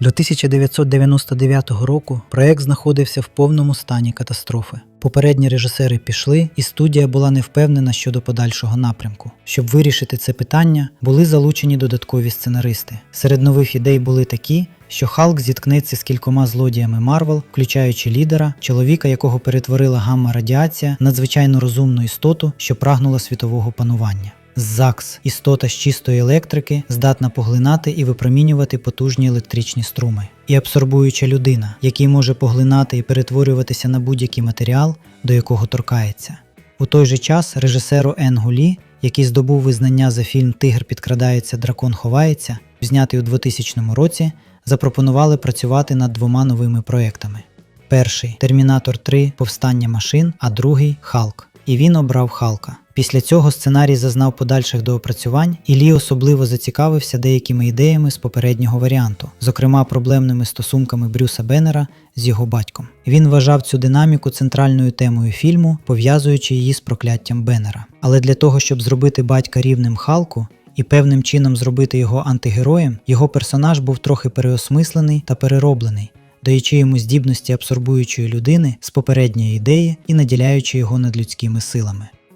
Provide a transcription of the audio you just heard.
До 1999 року проект знаходився в повному стані катастрофи. Попередні режисери пішли, і студія була не впевнена щодо подальшого напрямку. Щоб вирішити це питання, були залучені додаткові сценаристи. Серед нових ідей були такі, що Халк зіткнеться з кількома злодіями Марвел, включаючи лідера, чоловіка, якого перетворила гамма радіація, надзвичайно розумну істоту, що прагнула світового панування. ЗАКС істота з чистої електрики здатна поглинати і випромінювати потужні електричні струми. І абсорбуюча людина, який може поглинати і перетворюватися на будь-який матеріал, до якого торкається. У той же час режисеру Енгу Лі, який здобув визнання за фільм Тигр підкрадається, дракон ховається, знятий у 2000 році, запропонували працювати над двома новими проектами. Перший Термінатор 3 Повстання машин, а другий Халк. І він обрав Халка. Після цього сценарій зазнав подальших доопрацювань, і Лі особливо зацікавився деякими ідеями з попереднього варіанту, зокрема проблемними стосунками Брюса Беннера з його батьком. Він вважав цю динаміку центральною темою фільму, пов'язуючи її з прокляттям Беннера. Але для того, щоб зробити батька рівнем Халку, і певним чином зробити його антигероєм, його персонаж був трохи переосмислений та перероблений, даючи йому здібності абсорбуючої людини з попередньої ідеї і наділяючи його надлюдськими силами.